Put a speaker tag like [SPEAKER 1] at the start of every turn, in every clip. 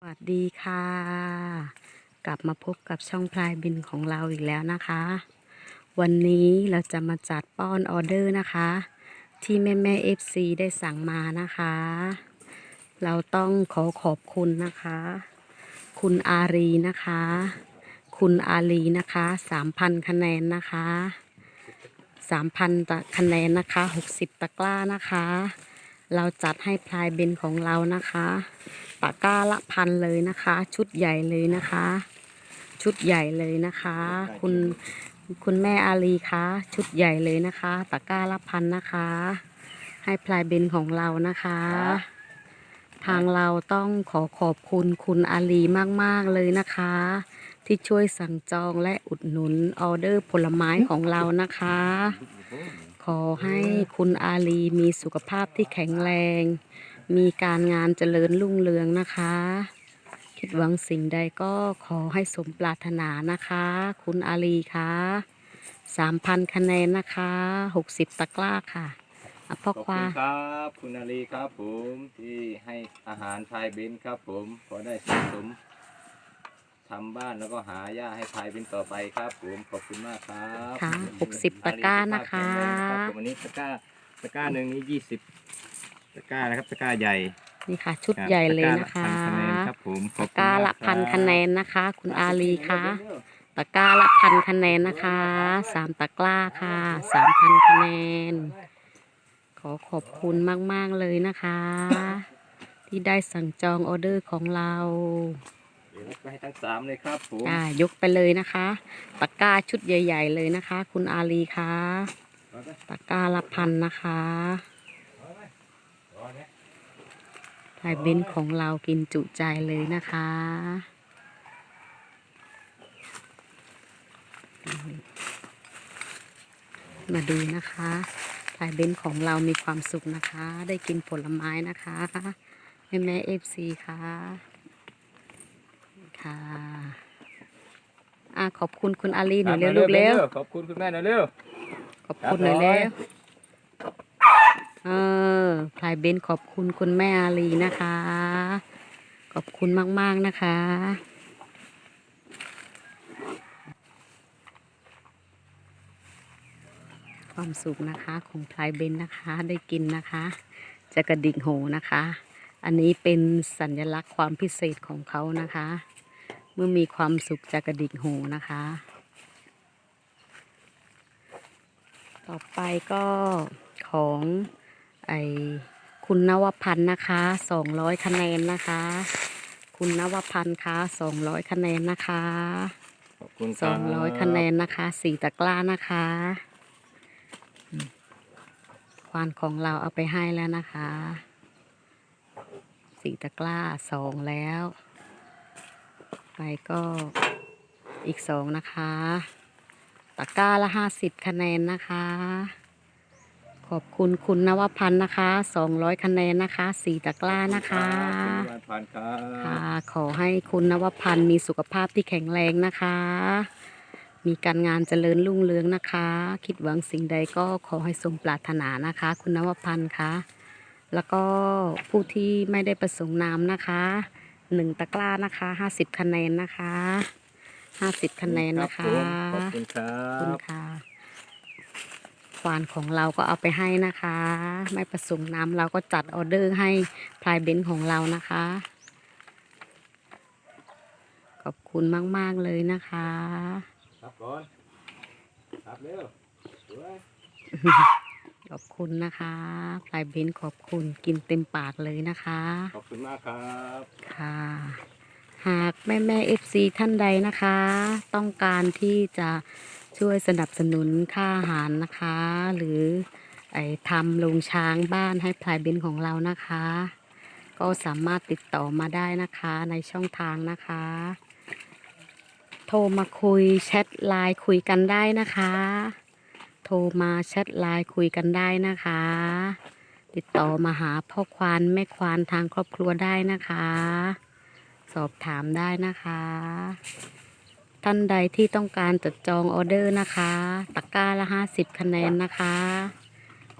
[SPEAKER 1] สวัสดีค่ะ กลับมาพบกับช่องพลายบินของเราอีกแล้วนะคะ วันนี้เราจะมาจัดป้อนออเดอร์นะคะ ที่แม่แม่เอฟซีได้สั่งมานะคะ เราต้องขอขอบคุณนะคะ คุณอารีนะคะ คุณอารีนะคะสามพันคะแนนนะคะสามพันคะแนนนะคะหกสิบตะกร้านะคะ เราจัดให้พลายเบนของเรานะคะะก้าละพันเลยนะคะ ชุดใหญ่เลยนะคะ ชุดใหญ่เลยนะคะ คุณคุณแม่อาลีคะชุดใหญ่เลยนะคะ ตะก้าละพันนะคะ ให้พลายเบนของเรานะคะ ทางเราต้องขอขอบคุณคุณอาลีมากๆเลยนะคะ ที่ช่วยสั่งจองและอุดหนุนออเดอร์ผลไม้ของเรานะคะ ขอให้คุณอาลีมีสุขภาพที่แข็งแรง มีการงานเจริญรุ่งเรืองนะคะ คิดหวังสิ่งใดก็ขอให้สมปรารถนานะคะ คุณอาลีคะสามพันคะแนนนะคะหกสิบตะกร้าค่ะอะพ่อ
[SPEAKER 2] ขอบ
[SPEAKER 1] ควา
[SPEAKER 2] คุณครับ คุณอาลีครับผมที่ให้อาหารพายเบนครับผมขอได้สะสมทำบ้านแล้วก็หาหญ้าให้พายเบนต่อไปครับผมขอบคุณมากครับ
[SPEAKER 1] ค่ะหกสิบตะกร้านะคะ
[SPEAKER 2] อาลีสุขภาพแข็งแรงครับผมวันนี้ตะกร้าตะกร้าหนึ่งนี่ยี่สิบ ตะกร้านะครับตะกร้าใหญ่
[SPEAKER 1] นี่ค่ะ ชุด
[SPEAKER 2] ครับ
[SPEAKER 1] ใหญ่เลย
[SPEAKER 2] ต
[SPEAKER 1] นะคะ
[SPEAKER 2] ร้าลพันคะแนนครับผมขอบ
[SPEAKER 1] ตะ
[SPEAKER 2] คุณ
[SPEAKER 1] กร้าละ
[SPEAKER 2] ม
[SPEAKER 1] พัน
[SPEAKER 2] รับ
[SPEAKER 1] คะแนนนะคะ คุณอาลีคะตะกร้าละพันคะแนนนะคะสามตะกร้าค่ะสามพันคะแนน ขอขอบคุณมาก ๆ เลยนะคะ ที่ได้สั่งจองออเดอร์ของเรา
[SPEAKER 2] เดี๋ยวไปให้ทั้งสามเลยครับผม
[SPEAKER 1] อ่ายกไปเลยนะคะตะกร้าชุดใหญ่ ๆ เลยนะคะ คุณอาลีคะตะกร้าละพันนะคะ ไทยเบนซ์ของเรากินจุใจเลยนะคะมาดูนะคะไทยเบนซ์ของเรามีความสุขนะคะ ได้กินผลไม้นะคะแม่แม่เอฟซีค่ะ ค่ะอะขอบคุณคุณอาลีหน่อยเร็วลูกเร็ว
[SPEAKER 2] ขอบคุณคุณแม่หน่อยเร็ว
[SPEAKER 1] ขอบคุณหน่อยเร็ว เออพลายเบนขอบคุณคุณแม่อาลีนะคะ ขอบคุณมาก ๆ นะคะความสุขนะคะของพลายเบนนะคะได้กินนะคะ จะกระดิ่งโหนะคะ อันนี้เป็นสัญลักษณ์ความพิเศษของเขานะคะ เมื่อมีความสุขจะกระดิ่งโหนะคะ ต่อไปก็ของ ไอคุณนวพันธ์นะคะสองร้อยคะแนนนะคะ คุณนวพันธ์คะสองร้อยคะแนนนะคะ
[SPEAKER 2] ขอบคุณค
[SPEAKER 1] ส
[SPEAKER 3] Ờ.
[SPEAKER 2] รั
[SPEAKER 1] อบงร้อยคะแนนนะคะสี่ตะกร้านะคะอืมควานของเราเอาไปให้แล้วนะคะสี่ตะกร้าสองแล้ว ไปก็อีกสองนะคะ ตะกร้าละห้าสิบคะแนนนะคะ ขอบคุณคุณนวพันธ์นะคะสองร้อยคะแนนนะคะสี่ตะกร้านะคะ
[SPEAKER 2] ขอบคุณวันพันครับ
[SPEAKER 1] ค่ะขอให้คุณนวพันธ์มีสุขภาพที่แข็งแรงนะคะ มีการงานเจริญรุ่งเรืองนะคะ คิดหวังสิ่งใดก็ขอให้สมปรารถนานะคะ คุณนวพันธ์คะแล้วก็ผู้ที่ไม่ได้ประสงค์นามนะคะหนึ่งตะกร้านะคะห้าสิบคะแนนนะคะห้าสิบคะแนนนะคะ
[SPEAKER 2] ขอบคุณครั
[SPEAKER 1] ขอบคุณ
[SPEAKER 2] บ
[SPEAKER 1] ค่ะ ควานของเราก็เอาไปให้นะคะ ไม่ประสงค์นามเราก็จัดออเดอร์ให้พลายเบนซ์ของเรานะคะ ขอบคุณมาก ๆ เลยนะคะ
[SPEAKER 2] ครับก่อนครับเร็วสวย
[SPEAKER 1] ขอบคุณนะคะพลายเบนซ์ขอบคุณกินเต็มปากเลยนะคะ
[SPEAKER 2] ขอบคุณมากครับ
[SPEAKER 1] ค่ะหากแม่แม่เอฟซีท่านใดนะคะ ต้องการที่จะ ช่วยสนับสนุนค่าอาหารนะคะ หรือไอทำโรงช้างบ้านให้พลายเบนของเรานะคะ ก็สามารถติดต่อมาได้นะคะในช่องทางนะคะ โทรมาคุยแชทไลน์คุยกันได้นะคะ โทรมาแชทไลน์คุยกันได้นะคะ ติดต่อมาหาพ่อควานแม่ควานทางครอบครัวได้นะคะ สอบถามได้นะคะ ท่านใดที่ต้องการจัดจองออเดอร์นะคะ ตะกร้าละห้าสิบคะแนนนะคะ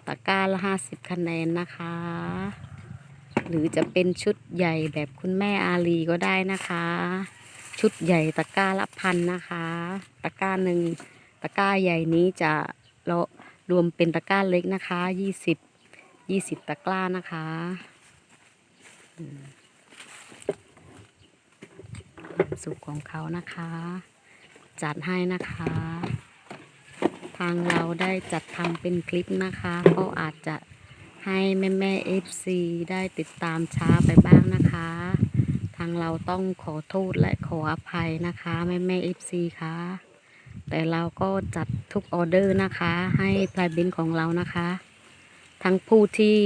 [SPEAKER 1] ตะกร้าละห้าสิบคะแนนนะคะ หรือจะเป็นชุดใหญ่แบบคุณแม่อาลีก็ได้นะคะ ชุดใหญ่ตะกร้าละพันนะคะ ตะกร้าหนึ่งตะกร้าใหญ่นี้จะเรารวมเป็นตะกร้าเล็กนะคะยี่สิบยี่สิบตะกร้านะคะสุกของเขานะคะ จัดให้นะคะ ทางเราได้จัดทำเป็นคลิปนะคะ ก็อาจจะให้แม่แม่เอฟซีได้ติดตามช้าไปบ้างนะคะ ทางเราต้องขอโทษและขออภัยนะคะแม่แม่เอฟซีคะแต่เราก็จัดทุกออเดอร์นะคะ ให้พลายบินของเรานะคะ ทั้งผู้ที่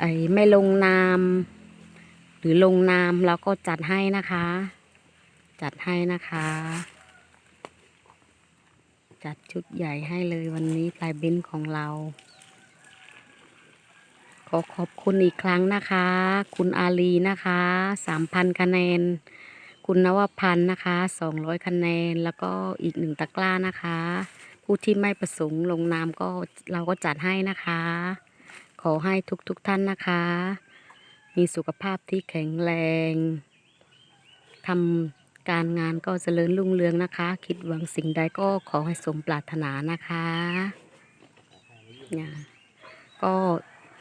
[SPEAKER 1] ไอ้ไม่ลงนาม หรือลงนามเราก็จัดให้นะคะ จัดให้นะคะ จัดชุดใหญ่ให้เลยวันนี้ปลายเบ้นของเรา ขอขอบคุณอีกครั้งนะคะ คุณอาลีนะคะสามพันคะแนน คุณนวพันธ์นะคะสองร้อยคะแนน แล้วก็อีกหนึ่งตะกร้านะคะ ผู้ที่ไม่ประสงค์ลงนามก็เราก็จัดให้นะคะ ขอให้ทุกๆทท่านนะคะ มีสุขภาพที่แข็งแรงทำ การงานก็เจริญรุ่งเรืองนะคะ คิดหวังสิ่งใดก็ขอให้สมปรารถนานะคะเนี่ยก็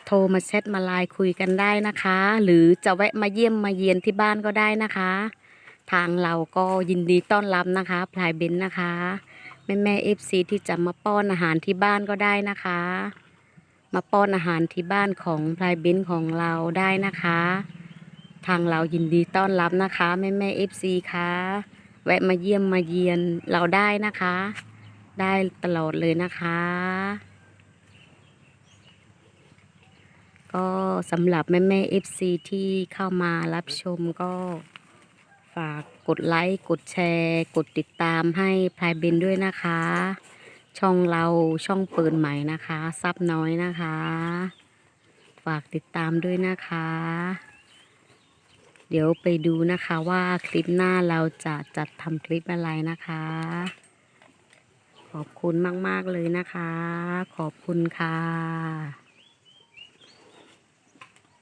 [SPEAKER 1] โทรมาแชทมาไลน์คุยกันได้นะคะ หรือจะแวะมาเยี่ยมมาเยียนที่บ้านก็ได้นะคะ ทางเราก็ยินดีต้อนรับนะคะพลายเบนนะคะ แม่แม่เอฟซีที่จะมาป้อนอาหารที่บ้านก็ได้นะคะ มาป้อนอาหารที่บ้านของพลายเบนของเราได้นะคะ ทางเรายินดีต้อนรับนะคะแม่แม่เอฟซีค่ะแวะมาเยี่ยมมาเยียนเราได้นะคะ ได้ตลอดเลยนะคะ ก็สำหรับแม่แม่เอฟซีที่เข้ามารับชมก็ฝากกดไลค์กดแชร์ กดติดตามให้พลายเบนด้วยนะคะ ช่องเราช่องเปิดใหม่นะคะ ซับน้อยนะคะ ฝากติดตามด้วยนะคะ เดี๋ยวไปดูนะคะว่าคลิปหน้าเราจะจัดทำคลิปอะไรนะคะ ขอบคุณมาก ๆ เลยนะคะ ขอบคุณค่ะ